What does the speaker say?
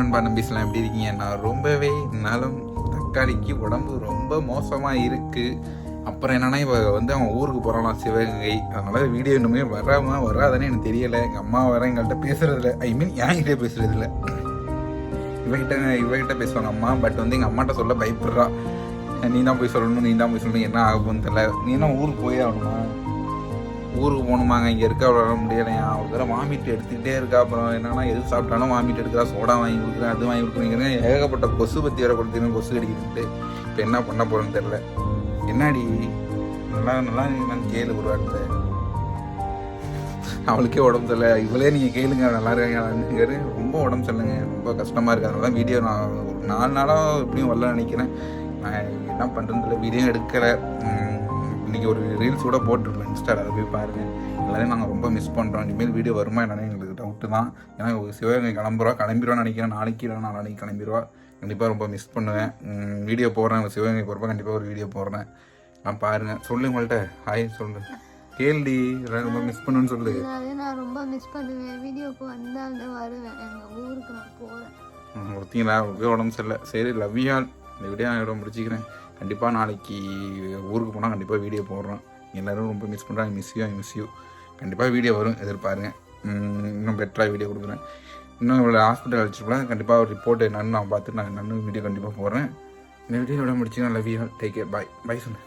நண்பா நம்பிஸ்லாம் எப்படி இருக்கீங்க? நான் ரொம்பவே நலம் தக்காளிக்கு உடம்பு ரொம்ப மோசமாக இருக்குது அப்புறம் என்னென்னா இப்போ வந்து அவன் ஊருக்கு போகிறான் சிவகங்கை. அதனால் வீடியோ இன்னுமே வராமல் வராதுன்னு எனக்கு தெரியலை. எங்கள் அம்மா வர எங்கள்கிட்ட பேசுறதில்ல. ஐ மீன் என்கிட்ட பேசுறதில்ல. இவகிட்ட இவகிட்ட பேசுவாங்க அம்மா. பட் வந்து எங்கள் அம்மாட்ட சொல்ல பயப்படுறா. நீ தான் போய் சொல்லணும் நீ தான் போய் சொல்லணும். என்ன ஆக தெரியல. நீ தான் ஊருக்கு போயே ஆகணுமா? ஊருக்கு போகணுமாங்க இங்கே இருக்க அவ்வளோ முடியலையா ஒரு தடவை வாமிட் எடுத்துக்கிட்டே இருக்கா அப்புறம் என்னன்னா எது சாப்பிட்டாலும் வாமிட் எடுக்கிறா சோடா வாங்கி கொடுக்குறேன் அது வாங்கி கொடுக்குறீங்க ஏகப்பட்ட கொசு பற்றி வேற கொடுத்தீங்க கொசு கடிக்கிட்டு இப்போ என்ன பண்ண போகிறேன்னு தெரில என்னடி? நல்லா நல்லா என்னன்னு கேளு ஒரு வார்த்தை. அவளுக்கே உடம்பு சரியில்லை. இவளே நீங்கள் கேளுங்க நல்லா இருக்காங்க ரொம்ப உடம்பு சரியில்லைங்க ரொம்ப கஷ்டமாக இருக்குது அதனால வீடியோ நான் ஒரு நாலு நாளாக எப்படியும் வரல நினைக்கிறேன். நான் என்ன பண்ணுறதில்ல வீடியோ எடுக்கலை. உம், இன்னைக்கு ஒரு ரீல்ஸ் கூட போட்டிருப்பேன் இன்ஸ்டாவில் அதை போய் பாருங்கள் எல்லாரையும் நாங்கள் ரொம்ப மிஸ் பண்ணுறோம் இனிமேல் வீடியோ வருமா என்னன்னு எங்களுக்கு டவுட்டு தான். ஏன்னா சிவகங்கை கிளம்புறா கிளம்பிடுவான்னு நினைக்கிறேன். நாளைக்கு இல்லை நாளைக்கு கிளம்பிடுவா கண்டிப்பாக ரொம்ப மிஸ் பண்ணுவேன். வீடியோ போடுறேன். சிவகங்கை போகிறப்ப கண்டிப்பாக ஒரு வீடியோ போடுறேன். நான் பாருங்கள் சொல்லு உங்கள்கிட்ட ஹாய் சொல்லு. கேள்வி ரொம்ப மிஸ் பண்ணுன்னு சொல்லு. நான் ரொம்ப மிஸ் பண்ணுவேன். வீடியோக்கு வந்தால் வருவேன். எங்கள் ஊருக்கு நான் போகிறேன் ஒருத்தீங்களா? உடம்பு சரியில்லை. சரி லவ் ஆல் இந்த வீடியோ நான் இதோட முடிச்சுக்கிறேன். கண்டிப்பாக நாளைக்கு ஊருக்கு போனால் கண்டிப்பாக வீடியோ போடுறோம். எல்லோரும் ரொம்ப மிஸ் பண்ணுறாங்க மிஸ் யூ மிஸ் யூ கண்டிப்பாக வீடியோ வரும் எதிர்பாருங்க. இன்னும் பெட்டராக வீடியோ கொடுக்குறேன். இன்னும் இவ்வளோ ஹாஸ்பிட்டல் அழைச்சிருப்பேன் கண்டிப்பாக ஒரு ரிப்போர்ட் என்னன்னு நான் பார்த்துட்டு நான் என்னன்னு வீடியோ கண்டிப்பாக போடுறேன். இந்த வீடியோ இதோட முடிச்சுக்கிறேன் love you take care bye bye சொன்னேன்